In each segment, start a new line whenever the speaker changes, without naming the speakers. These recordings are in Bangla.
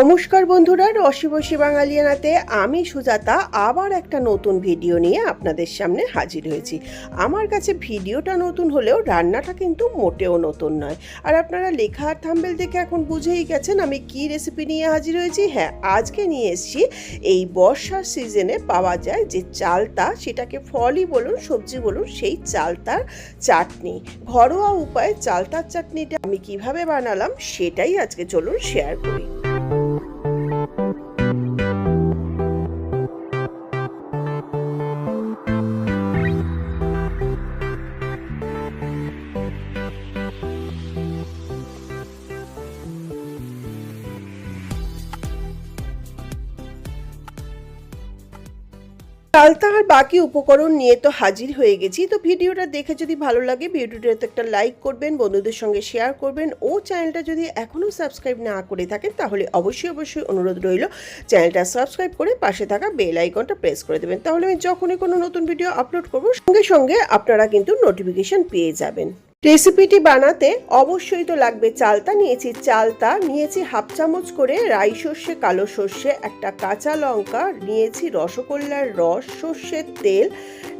নমস্কার বন্ধুরা রসি বসি বাঙালিয়ানাতে আমি সুজাতা আবার একটা নতুন ভিডিও নিয়ে আপনাদের সামনে হাজির হয়েছি। আমার কাছে ভিডিওটা নতুন হলেও রান্নাটা কিন্তু মোটেও নতুন নয়। আর আপনারা লেখা আর থাম্বেল দেখে এখন বুঝেই গেছেন আমি কি রেসিপি নিয়ে হাজির হয়েছি। হ্যাঁ আজকে নিয়ে এসেছি এই বর্ষার সিজনে পাওয়া যায় যে চালতা, সেটাকে ফলই বলুন, সবজি বলুন, সেই চালতার চাটনি। ঘরোয়া উপায়ে চালতার চাটনিটা আমি কীভাবে বানালাম সেটাই আজকে চলুন শেয়ার করি। চালতা আর বাকি উপকরণ নিয়ে তো হাজির হয়ে গেছি। তো ভিডিওটা দেখে যদি ভালো লাগে, ভিডিওটাতে একটা লাইক করবেন, বন্ধুদের সঙ্গে শেয়ার করবেন ও চ্যানেলটা যদি এখনও সাবস্ক্রাইব না করে থাকেন, তাহলে অবশ্যই অবশ্যই অনুরোধ রইল চ্যানেলটা সাবস্ক্রাইব করে পাশে থাকা বেল আইকনটা প্রেস করে দেবেন। তাহলে আমি যখনই কোনো নতুন ভিডিও আপলোড করব, সঙ্গে সঙ্গে আপনারা কিন্তু নোটিফিকেশন পেয়ে যাবেন। রেসিপিটি বানাতে অবশ্যই তো লাগবে চালতা। নিয়েছি চালতা, নিয়েছি হাফ চামচ করে রাই সর্ষে, কালো সর্ষে, একটা কাঁচা লঙ্কা, নিয়েছি রসগোল্লার রস, সর্ষের তেল,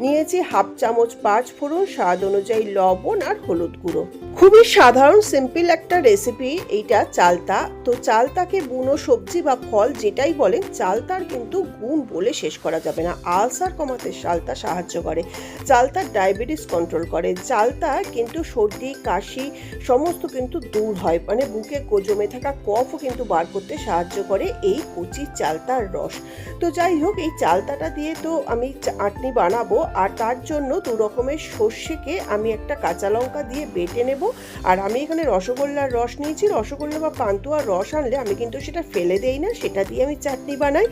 নিয়েছি হাফ চামচ পাঁচ ফোড়ন, স্বাদ অনুযায়ী লবণ আর হলুদ গুঁড়ো। খুবই সাধারণ, সিম্পল একটা রেসিপি এইটা চালতা। তো চালতাকে বুনো সবজি বা ফল যেটাই বলেন, চালতার কিন্তু গুণ বলে শেষ করা যাবে না। আলসার কমাতে চালতা সাহায্য করে। চালতা ডায়াবেটিস কন্ট্রোল করে। চালতা কিন্তু সর্দি, কাশি, সমস্ত কিন্তু দূর হয়। মানে বুকে জমে থাকা কফও কিন্তু বার করতে সাহায্য করে এই কচি চালতার রস। তো যাই হোক, এই চালতাটা দিয়ে তো আমি চাটনি বানাবো আর তার জন্য দু রকমের সর্ষেকে আমি একটা কাঁচা লঙ্কা দিয়ে বেটে নেব। আর আমি এখানে রসগোল্লার রস নিয়েছি। রসগোল্লা বা পান্তুয়ার রস আনলে আমি কিন্তু সেটা ফেলে দেই না, সেটা দিয়ে আমি চাটনি বানাই।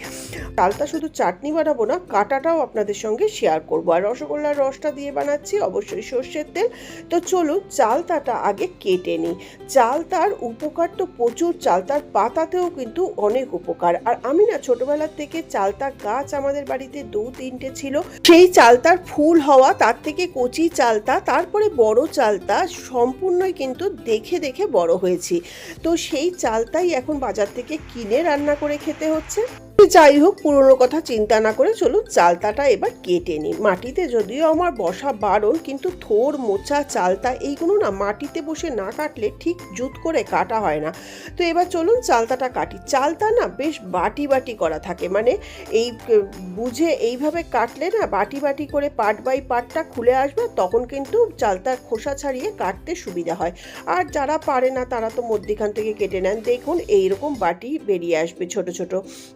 চালতা শুধু চাটনি বানাবো না, কাটাটাও আপনাদের সঙ্গে শেয়ার করব। আর রসগোল্লার রসটা দিয়ে বানাচ্ছি অবশ্যই সর্ষের তেল। তো চলুন চালতাটা আগে কেটে নিই। চালতার উপকার তো প্রচুর চালতার পাতাতেও কিন্তু অনেক উপকার। আর আমি না ছোটবেলার থেকে চালতার গাছ আমাদের বাড়িতে দু তিনটে ছিল। সেই চালতার ফুল হওয়া, তার থেকে কচি চালতা তারপরে বড় চালতা সম্পূর্ণই কিন্তু দেখে দেখে বড় হয়েছি। তো সেই চালতাই এখন বাজার থেকে কিনে রান্না করে খেতে হচ্ছে। যাই হোক পুরনো কথা চিন্তা না করে চলুন চালতাটা এবার কেটে নিই। মাটিতে যদিও আমার বসা বারণ, কিন্তু থোর, মোচা, চালতা এইগুলো না মাটিতে বসে না কাটলে ঠিক জুত করে কাটা হয় না। তো এবার চলুন চালতাটা কাটি। চালতা না বেশ বাটি বাটি করা থাকে মানে এই বুঝে এইভাবে কাটলে না বাটি বাটি করে পাট বাই পার্টটা খুলে আসবে, তখন কিন্তু চালতার খোসা ছাড়িয়ে কাটতে সুবিধা হয়। আর যারা পারে না, তারা তো মধ্যিখান থেকে কেটে নেন। দেখুন, এইরকম বাটি বেরিয়ে আসবে ছোট ছোট।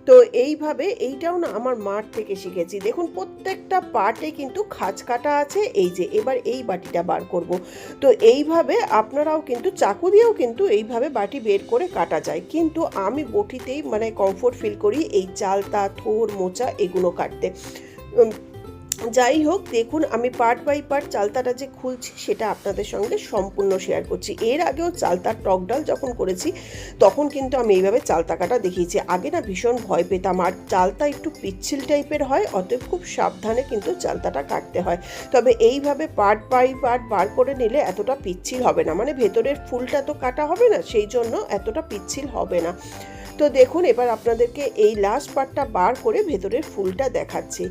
তো এইভাবে এইটাও না আমার মার থেকে শিখেছি। দেখুন, প্রত্যেকটা পার্টে কিন্তু খাঁচ কাটা আছে, এই যে এবার এই বাটিটা বার করব। তো এইভাবে আপনারাও কিন্তু, চাকু দিয়েও কিন্তু এইভাবে বাটি বের করে কাটা যায়। কিন্তু আমি বটিতেই মানে কমফোর্ট ফিল করি এই চালতা, থোর, মোচা এগুলো কাটতে। যাই হোক, দেখুন, আমি পার্ট বাই পার্ট চালতাটা যে খুলছি, সেটা আপনাদের সঙ্গে সম্পূর্ণ শেয়ার করছি। এর আগেও চালতার টক ডাল যখন করেছি, তখন কিন্তু আমি এইভাবে চালতা কাটা দেখিয়েছি। আগে না ভীষণ ভয় পেতাম, আর চালতা একটু পিচ্ছিল টাইপের হয়, অতএব খুব সাবধানে কিন্তু চালতাটা কাটতে হয়। তবে এইভাবে পার্ট বাই পার্ট বার করে নিলে এতটা পিচ্ছিল হবে না। মানে ভেতরের ফুলটা তো কাটা হবে না, সেই জন্য এতটা পিচ্ছিল হবে না। তো দেখুন, এবার আপনাদেরকে এই লাস্ট পার্টটা বার করে ভেতরের ফুলটা দেখাচ্ছি।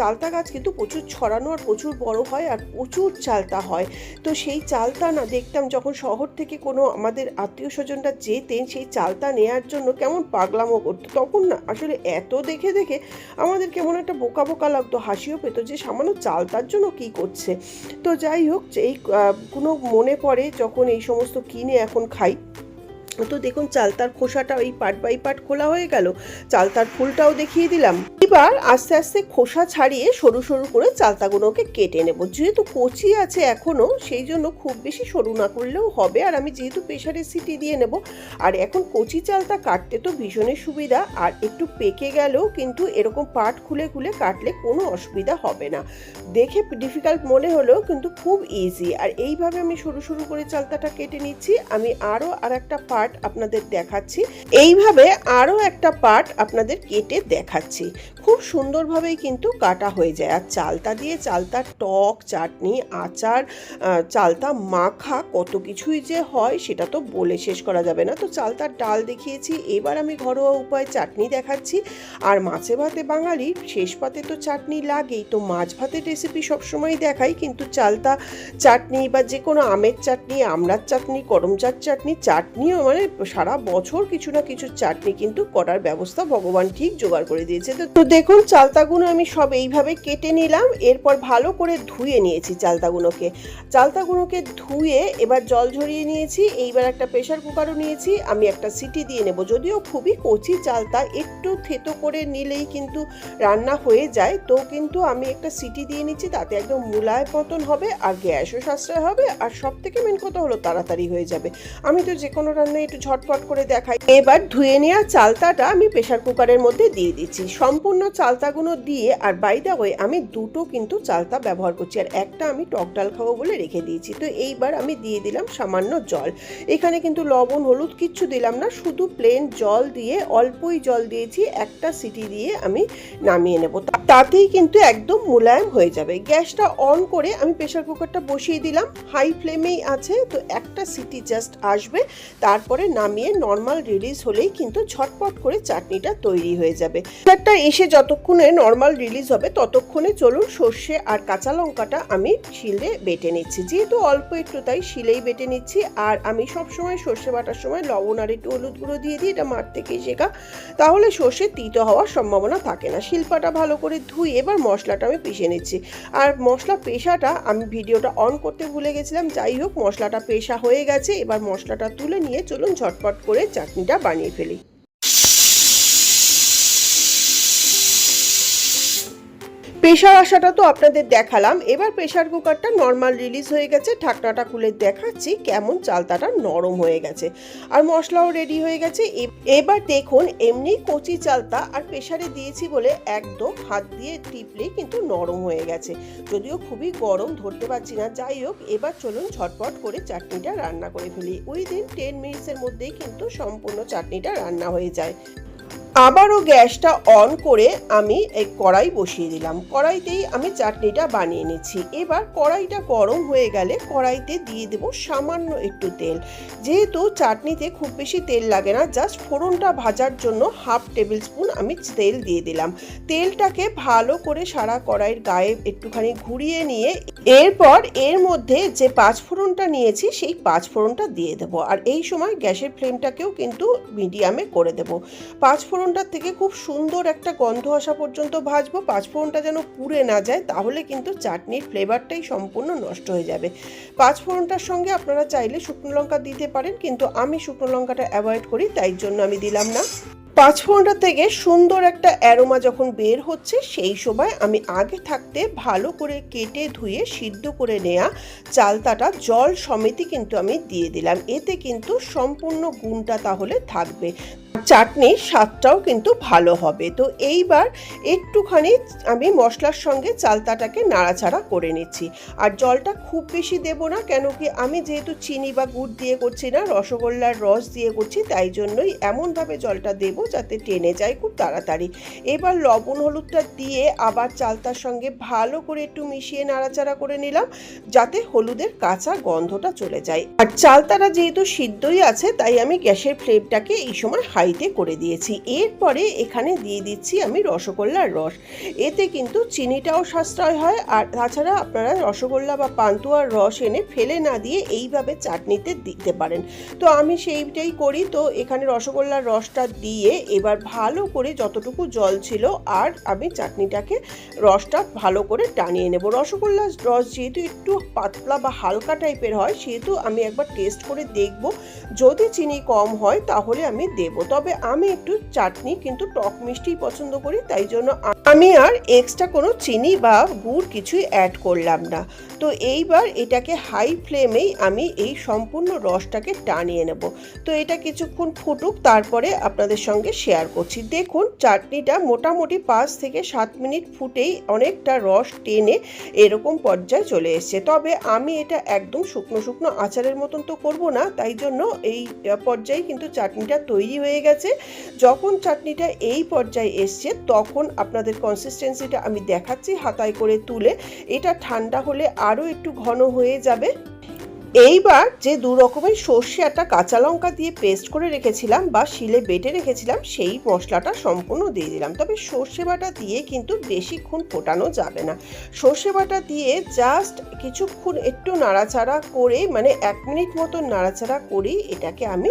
চালতা গাছ কিন্তু প্রচুর ছড়ানো আর প্রচুর বড় হয় আর প্রচুর চালতা হয়। তো সেই চালতা না দেখতাম যখন শহর থেকে কোনো আমাদের আত্মীয় স্বজনরা যেতেন সেই চালতা নেয়ার জন্য কেমন পাগলামো করতো। তখন না আসলে এত দেখে দেখে আমাদের কেমন একটা বোকা বোকা লাগতো, হাসিও পেতো যে সামান্য চালতার জন্য কি করছে। তো যাই হোক এই কোনো মনে পড়ে যখন এই সমস্ত কিনে এখন খাই। তো দেখুন চালতার খোসাটা ওই পার্ট বাই পার্ট খোলা হয়ে গেল, চালতার ফুলটাও দেখিয়ে দিলাম। এবার আস্তে আস্তে খোসা ছাড়িয়ে সরু সরু করে চালতাগুলোকে কেটে নেব। যেহেতু কচি আছে এখনও, সেই জন্য খুব বেশি সরু না করলেও হবে। আর আমি যেহেতু প্রেশারে সিটি দিয়ে নেব, আর এখন কচি চালতা কাটতে তো ভীষণই সুবিধা। আর একটু পেকে গেলেও কিন্তু এরকম পাট খুলে খুলে কাটলে কোনো অসুবিধা হবে না। দেখে ডিফিকাল্ট মনে হলেও কিন্তু খুব ইজি আর এইভাবে আমি সরু সরু করে চালতাটা কেটে নিচ্ছি। আমি আরও আর একটা পার্ট পার্ট আপনাদের দেখাচ্ছি। এইভাবে আরও একটা পার্ট আপনাদের কেটে দেখাচ্ছি। খুব সুন্দরভাবেই কিন্তু কাটা হয়ে যায়। আর চালতা দিয়ে চালতার টক, চাটনি, আচার চালতা মাখা কত কিছুই যে হয় সেটা তো বলে শেষ করা যাবে না। তো চালতার ডাল দেখিয়েছি, এবার আমি ঘরোয়া উপায় চাটনি দেখাচ্ছি। আর মাছে ভাতে বাঙালির শেষ পাতে তো চাটনি লাগেই। তো মাছ ভাতের রেসিপি সবসময় দেখাই, কিন্তু চালতা চাটনি বা যে কোনো আমের চাটনি, আমড়ার চাটনি করমচার চাটনি, চাটনিও মানে সারা বছর কিছু না কিছু চাটনি কিন্তু করার ব্যবস্থা ভগবান ঠিক জোগাড় করে দিয়েছে। তো- দেখুন চালতাগুলো আমি সব এইভাবে কেটে নিলাম, এরপর ভালো করে ধুয়ে নিয়েছি চালতাগুলোকে চালতাগুলোকে ধুয়ে এবার জল ঝরিয়ে নিয়েছি, এইবার একটা প্রেশার কুকারও নিয়েছি, আমি একটা সিটি দিয়ে নেব। যদিও খুবই কচি চালতা, একটু থেতো করে নিলেই কিন্তু রান্না হয়ে যায়, তো কিন্তু আমি একটা সিটি দিয়ে নিচ্ছি, তাতে একদম মূলায় পতন হবে, আর গ্যাসও সাশ্রয় হবে, আর সব থেকে মেন কথা হলো তাড়াতাড়ি হয়ে যাবে। আমি তো যে কোনো রান্নায় একটু ঝটপট করে দেখাই। এবার ধুয়ে নেওয়া চালতাটা আমি প্রেশার কুকারের মধ্যে দিয়ে দিচ্ছি। সম্পূর্ণ চালতাগুলো দিয়ে আর বাইদা ওয়ে আমি দুটো কিন্তু চালতা ব্যবহার করছি আর একটা আমি টক ডাল খাব বলে রেখে দিয়েছি। তো এইবার আমি দিয়ে দিলাম সামান্য জল। এখানে কিন্তু লবণ, হলুদ কিচ্ছু দিলাম না, শুধু প্লেন জল দিয়ে, অল্পই জল দিয়েছি, একটা সিটি দিয়ে আমি নামিয়ে নেব। তাতেই কিন্তু একদম মোলায়েম হয়ে যাবে। গ্যাসটা অন করে আমি প্রেশার কুকারটা বসিয়ে দিলাম। হাই ফ্লেমেই আছে, তো একটা সিটি জাস্ট আসবে। তারপরে নামিয়ে নর্মাল রিলিজ হলেই কিন্তু ঝটপট করে চাটনিটা তৈরি হয়ে যাবে। একটা এসে যতক্ষণে নর্মাল রিলিজ হবে, ততক্ষণে চলুন সর্ষে আর কাঁচা লঙ্কাটা আমি শিলে বেটে নিচ্ছি। যেহেতু অল্প একটু, তাই শিলেই বেটে নিচ্ছি। আর আমি সব সময় সর্ষে বাটার সময় লবণ আর একটু হলুদ গুঁড়ো দিয়ে দিই, এটা মাঠ থেকেই শেখা। তাহলে সর্ষে তিতো হওয়ার সম্ভাবনা থাকে না। শিল্পাটা ভালো করে ধুই এবার মশলাটা আমি পিষে নিচ্ছি। আর মশলা পেশাটা আমি ভিডিওটা অন করতে ভুলে গেছিলাম। যাই হোক, মশলাটা পেশা হয়ে গেছে। এবার মশলাটা তুলে নিয়ে চলুন ঝটপট করে চাটনিটা বানিয়ে ফেলি। প্রেশার আসাটা তো আপনাদের দেখালাম। এবার প্রেশার কুকারটা নর্মাল রিলিজ হয়ে গেছে। ঢাকনাটা খুলে দেখাচ্ছি কেমন চালতাটা নরম হয়ে গেছে। আর মশলাও রেডি হয়ে গেছে। এবার দেখুন, এমনি কচি চালতা আর প্রেশারে দিয়েছি বলে একদম হাত দিয়ে টিপলেই কিন্তু নরম হয়ে গেছে। যদিও খুবই গরম, ধরতে পারছি না। যাই হোক, এবার চলুন ঝটপট করে চাটনিটা রান্না করে ফেলি। উইদিন টেন মিনিটসের মধ্যেই কিন্তু সম্পূর্ণ চাটনিটা রান্না হয়ে যায়। আবারও গ্যাসটা অন করে আমি এই কড়াই বসিয়ে দিলাম। কড়াইতেই আমি চাটনিটা বানিয়ে নিচ্ছি। এবার কড়াইটা গরম হয়ে গেলে কড়াইতে দিয়ে দেবো সামান্য একটু তেল। যেহেতু চাটনিতে খুব বেশি তেল লাগে না জাস্ট ফোড়নটা ভাজার জন্য হাফ টেবিল স্পুন আমি তেল দিয়ে দিলাম। তেলটাকে ভালো করে সারা কড়াইয়ের গায়ে একটুখানি ঘুরিয়ে নিয়ে এরপর এর মধ্যে যে পাঁচ ফোড়নটা নিয়েছি, সেই পাঁচ ফোড়নটা দিয়ে দেবো। আর এই সময় গ্যাসের ফ্লেমটাকেও কিন্তু মিডিয়ামে করে দেবো। পাঁচ ফোড়নটার থেকে খুব সুন্দর একটা গন্ধ আসা পর্যন্ত ভাজবো। পাঁচ ফোড়নটা যেন পুড়ে না যায়, তাহলে কিন্তু চাটনির ফ্লেভারটাই সম্পূর্ণ নষ্ট হয়ে যাবে। পাঁচ ফোড়নটার সঙ্গে আপনারা চাইলে শুকনো লঙ্কা দিতে পারেন, কিন্তু আমি শুকনো লঙ্কাটা অ্যাভয়েড করি, তাই জন্য আমি দিলাম না। পাঁচ ফোড়নটা থেকে সুন্দর একটা অ্যারোমা যখন বের হচ্ছে, সেই সময় আমি আগে থাকতে ভালো করে কেটে ধুয়ে সিদ্ধ করে নেওয়া চালতাটা জল সমেতই কিন্তু আমি দিয়ে দিলাম। এতে কিন্তু সম্পূর্ণ গুণটা তাহলে থাকবে। চাটনির স্বাদটাও কিন্তু ভালো হবে। তো এইবার একটুখানি আমি মশলার সঙ্গে চালতাটাকে নাড়াচাড়া করে নিচ্ছি। আর জলটা খুব বেশি দেব না কেন কি আমি যেহেতু চিনি বা গুড় দিয়ে করছি না, রসগোল্লার রস দিয়ে করছি, তাই জন্যই এমনভাবে জলটা দেব যাতে টেনে যায় খুব তাড়াতাড়ি। এবার লবণ হলুদটা দিয়ে আবার চালতার সঙ্গে ভালো করে একটু মিশিয়ে নাড়াচাড়া করে নিলাম, যাতে হলুদের কাঁচা গন্ধটা চলে যায়। আর চালতাটা যেহেতু সিদ্ধই আছে, তাই আমি গ্যাসের ফ্লেমটাকে এই সময় হাইতে করে দিয়েছি। এরপরে এখানে দিয়ে দিচ্ছি আমি রসগোল্লার রস। এতে কিন্তু চিনিটাও সাশ্রয় হয়। আর তাছাড়া আপনারা রসগোল্লা বা পান্তুয়ার রস এনে ফেলে না দিয়ে এইভাবে চাটনিতে দিতে পারেন। তো আমি সেইটাই করি। তো এখানে রসগোল্লার রসটা দিয়ে এবার ভালো করে যতটুকু জল ছিল আর আমি চাটনিটাকে রসটা ভালো করে টানিয়ে নেব। রসগোল্লার রস যেহেতু একটু পাতলা বা হালকা টাইপের হয়, সেহেতু আমি একবার টেস্ট করে দেখব। যদি চিনি কম হয়, তাহলে আমি দেব। তবে আমি একটু চাটনি কিন্তু টক মিষ্টি পছন্দ করি, তাই জন্য আমি আর এক্সট্রা কোনো চিনি বা গুড় কিছুই অ্যাড করলাম না। তো এইবার এটাকে হাই ফ্লেমেই আমি এই সম্পূর্ণ রসটাকে টানিয়ে নেব। তো এটা কিছুক্ষণ ফুটুক, তারপরে আপনাদের সঙ্গে শেয়ার করছি। দেখুন, চাটনিটা মোটামুটি পাঁচ থেকে সাত মিনিট ফুটেই অনেকটা রস টেনে এরকম পর্যায়ে চলে এসছে। তবে আমি এটা একদম শুকনো শুকনো আচারের মতন তো করব না, তাই জন্য এই পর্যায়ে কিন্তু চাটনিটা তৈরি হয়ে গেছে। যখন চাটনিটা এই পর্যায়ে এসছে, তখন আপনাদের কনসিস্টেন্সিটা আমি দেখাচ্ছি হাতায় করে তুলে। এটা ঠান্ডা হলে আরও একটু ঘন হয়ে যাবে। এইবার যে দু রকমের সর্ষে একটা কাঁচা লঙ্কা দিয়ে পেস্ট করে রেখেছিলাম বা শিলে বেটে রেখেছিলাম, সেই মশলাটা সম্পূর্ণ দিয়ে দিলাম। তবে সর্ষে বাটা দিয়ে কিন্তু বেশিক্ষণ ফোটানো যাবে না। সর্ষে বাটা দিয়ে জাস্ট কিছুক্ষণ একটু নাড়াচাড়া করে মানে এক মিনিট মতো নাড়াচাড়া করেই এটাকে আমি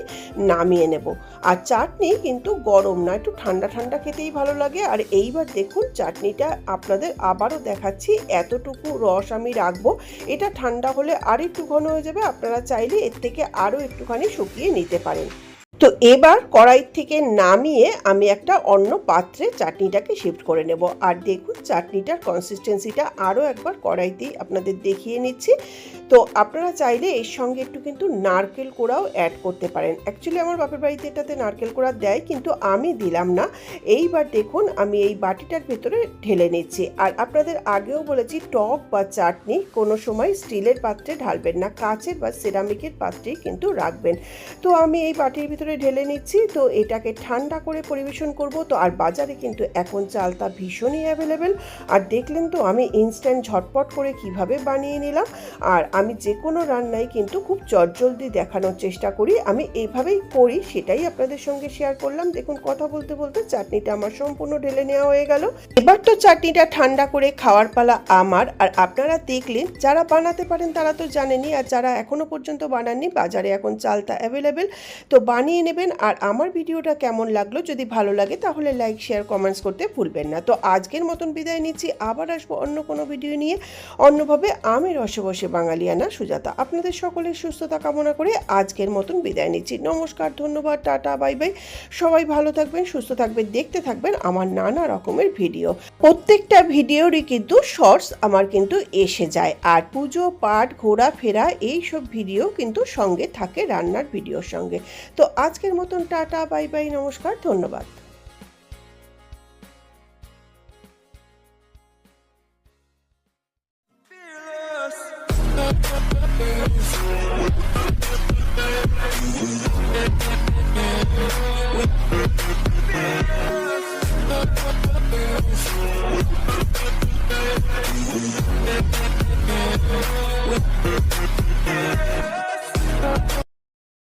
নামিয়ে নেব। আর চাটনি কিন্তু গরম না, একটু ঠান্ডা ঠান্ডা খেতেই ভালো লাগে। আর এইবার দেখুন চাটনিটা আপনাদের আবারও দেখাচ্ছি, এতটুকু রস আমি রাখব। এটা ঠান্ডা হলে আর একটু ঘন হয়ে যাবে, আপনারা চাইলে এর থেকে আরও একটুখানি শুকিয়ে নিতে পারেন। তো এবার কড়াই থেকে নামিয়ে আমি একটা অন্য পাত্রে চাটনিটাকে শিফট করে নেব। আর দেখুন, চাটনিটার কনসিস্টেন্সিটা আরও একবার কড়াইতেই আপনাদের দেখিয়ে নিচ্ছি। তো আপনারা চাইলে এর সঙ্গে একটু কিন্তু নারকেল কোড়াও অ্যাড করতে পারেন। অ্যাকচুয়ালি আমার বাপের বাড়িতে এটাতে নারকেল কোড়া দেয়, কিন্তু আমি দিলাম না। এইবার দেখুন, আমি এই বাটিটার ভেতরে ঢেলে নিচ্ছি। আর আপনাদের আগেও বলেছি, টক বা চাটনি কোনো সময় স্টিলের পাত্রে ঢালবেন না। কাচের বা সেরামিকের পাত্রেই কিন্তু রাখবেন। তো আমি এই বাটির ভিতরে ঢেলে নিচ্ছি। তো এটাকে ঠান্ডা করে পরিবেশন করব। তো আর বাজারে কিন্তু এখন চালটা ভীষণই অ্যাভেলেবেল আর দেখলেন তো আমি ইনস্ট্যান্ট ঝটপট করে কীভাবে বানিয়ে নিলাম। আর আমি যে কোনো রান্নায় কিন্তু খুব চটজলদি দেখানোর চেষ্টা করি। আমি এইভাবেই করি, সেটাই আপনাদের সঙ্গে শেয়ার করলাম। দেখুন, কথা বলতে বলতে চাটনিটা আমার সম্পূর্ণ ঢেলে নেওয়া হয়ে গেল। এবার তো চাটনিটা ঠান্ডা করে খাওয়ার পালা আমার। আর আপনারা দেখলেন, যারা বানাতে পারেন তারা তো জানেনই। আর যারা এখনও পর্যন্ত বানাননি, বাজারে এখন চালটা অ্যাভেলেবেল তো বানিয়ে নেবেন আর আমার ভিডিওটা কেমন লাগল যদি ভালো লাগে তাহলে লাইক শেয়ার কমেন্টস করতে ভুলবেন না। তো আজকের মতন বিদায় নিচ্ছি, আবার আসব অন্য কোনো ভিডিও নিয়ে। অন্যভাবে আমি রসে বসে বাঙালিয়ানা সুজাতা। আপনাদের সকলের সুস্থতা কামনা করে আজকের মতন বিদায় নিচ্ছি। নমস্কার, ধন্যবাদ, টাটা বাই বাই সবাই ভালো থাকবেন, সুস্থ থাকবেন, দেখতে থাকবেন আমার নানা রকমের ভিডিও প্রত্যেকটা ভিডিওরই কিন্তু শর্টস আমার কিন্তু এসে যায়। আর পুজো পাঠ ঘোরাফেরা এই সব ভিডিও কিন্তু সঙ্গে থাকে রান্নার ভিডিওর সঙ্গে। তো আজকের মতন টাটা বাই বাই নমস্কার ধন্যবাদ।